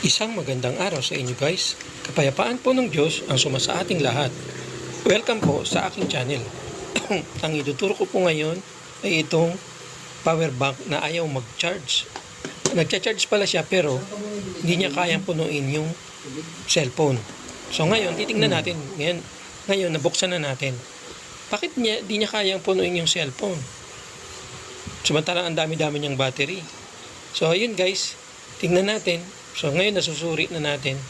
Isang magandang araw sa inyo guys. Kapayapaan po ng Diyos ang suma sa ating lahat. Welcome po sa aking channel. ang ituturo ko po ngayon ay itong power bank na ayaw mag-charge. Nagcha-charge pala siya pero hindi niya kayang punuin yung cellphone. So ngayon, titingnan natin. Ngayon, ngayon nabuksan na natin. Bakit niya, di niya kayang punuin yung cellphone? Samantalang ang dami-dami niyang battery. So ayun guys, tingnan natin. So ngayon nasusuri na natin.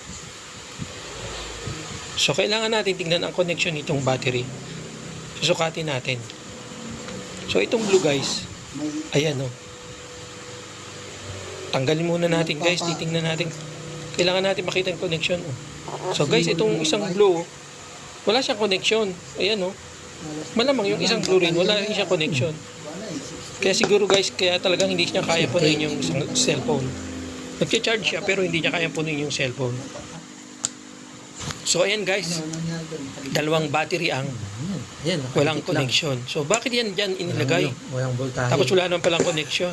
So kailangan natin tingnan ang connection nitong battery. Susukatin natin. So itong blue guys, ayan o. Tanggalin muna natin guys, titingnan natin. Kailangan natin makita yung connection. oh. So guys, itong isang blue, wala siyang connection. Ayan o. Malamang yung isang blue rin, wala rin siyang connection. Kaya siguro guys, kaya talagang hindi niya kaya punuin yung isang cellphone. Nagcha-charge siya pero hindi niya kaya punuin yung cellphone. So ayan guys, dalawang battery ang walang connection. So bakit yan dyan inilagay? Walang, walang voltahe. Tapos wala naman palang connection.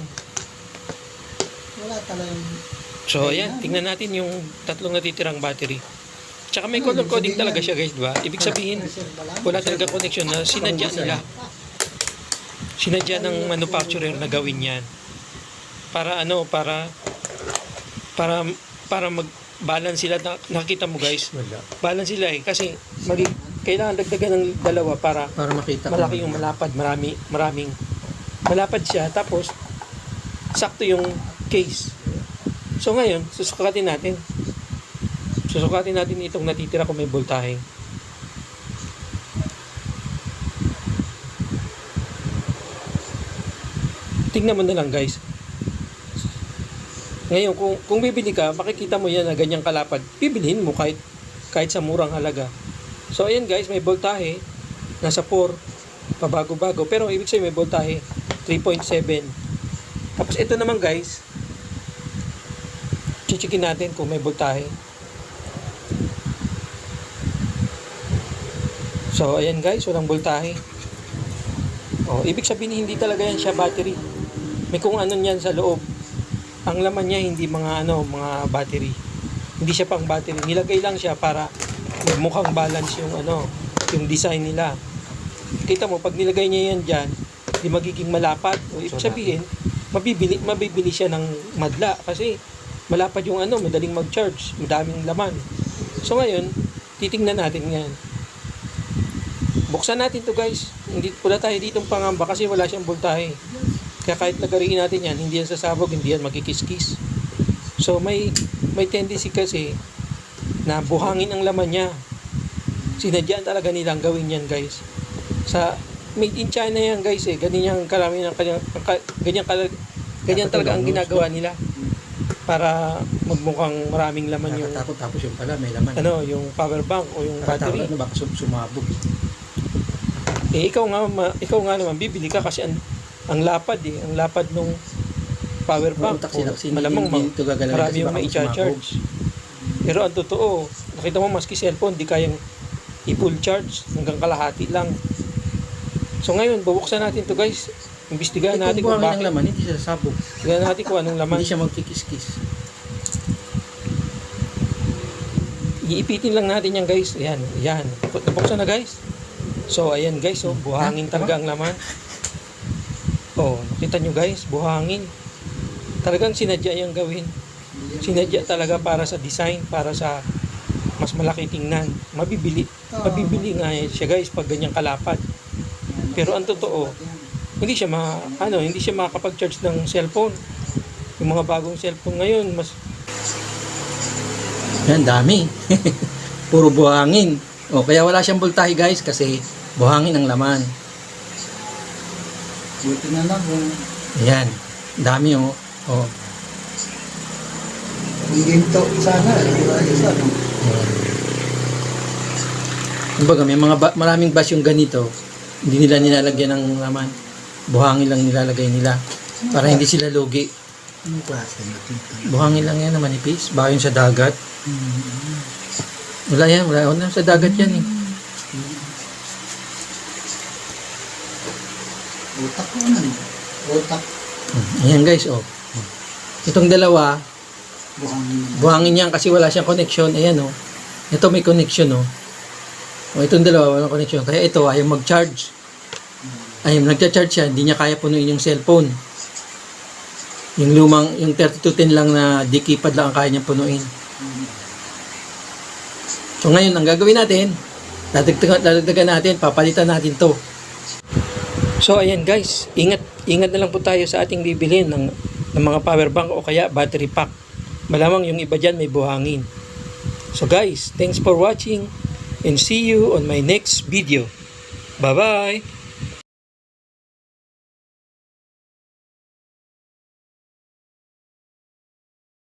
Wala talagang So ayan, tingnan natin yung tatlong natitirang battery. Tsaka may color coding talaga siya guys, di ba? Ibig sabihin, wala talaga connection na sinadya nila. Sinadya ng manufacturer na gawin yan. Para ano, para para para mag-balance sila. Na- Nakita mo guys, Wala. balance sila eh. Kasi magi, kailangan dagdagan ng dalawa para Para makita malaki yung malapad, marami, maraming malapad siya. Tapos, sakto yung case. So ngayon, susukatin natin. Susukatin natin itong natitira kung may voltahe. Tingnan mo na lang guys. Ngayon, kung, kung bibili ka, makikita mo yan na ganyang kalapad. Bibilhin mo kahit, kahit sa murang halaga. So ayan guys, may voltahe. Nasa 4. Pabago-bago. Pero ibig sabihin may voltahe. 3.7. Tapos ito naman guys, chichikin natin kung may voltahe. So, ayan guys, walang voltahe. Oh, ibig sabihin hindi talaga yan siya battery. May kung ano niyan sa loob. Ang laman niya hindi mga ano, mga battery. Hindi siya pang battery. Nilagay lang siya para mukhang balance yung ano, yung design nila. Kita mo pag nilagay niya yan diyan, di magiging malapad. O ibig sabihin, mabibili mabibili siya ng madla kasi malapad yung ano, madaling mag-charge, madaming laman. So ngayon, titingnan natin yan. Buksan natin to guys. Hindi wala tayo dito pangamba kasi wala siyang voltahe. Kaya kahit lagariin natin yan, hindi yan sasabog, hindi yan magkikiskis. So may may tendency kasi na buhangin ang laman niya. Sinadyaan talaga nilang gawin yan guys. Sa made in China yan guys eh. Ganyan yung karami ng kanyang, ka- ganyan, ganyan talaga ang ginagawa nila para magmukhang maraming laman yung Nakatakot tapos yung pala may laman. ano yung power bank o yung Nakatakot battery. ano baka sum- sumabog. Eh ikaw nga ma, ikaw nga naman bibili ka kasi ang, ang lapad eh, ang lapad nung power bank. Utak sila kasi malamang hindi ito gagalaw marami yung may charge Pero ang totoo, nakita mo maski cellphone, di kayang i-full charge hanggang kalahati lang. So ngayon, bubuksan natin to guys. Imbestigahan Eh, natin kung bakit. ng laman, hindi siya sasabog. Tingnan natin kung anong laman. Hindi siya magkikiskis. Iipitin lang natin yan guys. Ayan, ayan. Nabuksan na guys. So ayan guys, oh, buhangin talaga ang laman. Oh, nakita nyo guys, buhangin. Talagang sinadya yung gawin. Sinadya talaga para sa design, para sa mas malaki tingnan. Mabibili. Mabibili nga siya guys pag ganyang kalapad. Pero ang totoo, hindi siya ma, ano, hindi siya makakapag-charge ng cellphone. Yung mga bagong cellphone ngayon, mas Yan, dami. Puro buhangin. O, kaya wala siyang voltahe guys kasi buhangin ang laman. Buti na lang kung Ayan. Dami oh. O. kung ginto sana, di ba isa, no? Ayan. Kumbaga, may mga ba- maraming bus yung ganito. Hindi nila nilalagyan ng laman. Buhangin lang nilalagay nila. Para hindi sila lugi. Anong klase na? Buhangin lang yan na manipis. Bayon sa dagat. Hmm. Wala yan. Wala, wala sa dagat yan eh. Utak ko ano eh. Utak. Ayan guys, oh. Itong dalawa, Buhangin. Buhangin yan kasi wala siyang connection. Ayan oh. Ito may connection oh. O itong dalawa walang connection. Kaya ito ayaw mag-charge. Ayaw nagcha-charge siya, hindi niya kaya punuin yung cellphone. Yung lumang, yung 3210 lang na di keypad lang ang kaya niyang punuin. So ngayon, ang gagawin natin, dadagdagan, dadagdagan natin, papalitan natin to. So ayan guys, ingat ingat na lang po tayo sa ating bibilhin ng, ng mga power bank o kaya battery pack. Malamang yung iba dyan may buhangin. So guys, thanks for watching and see you on my next video. Bye-bye!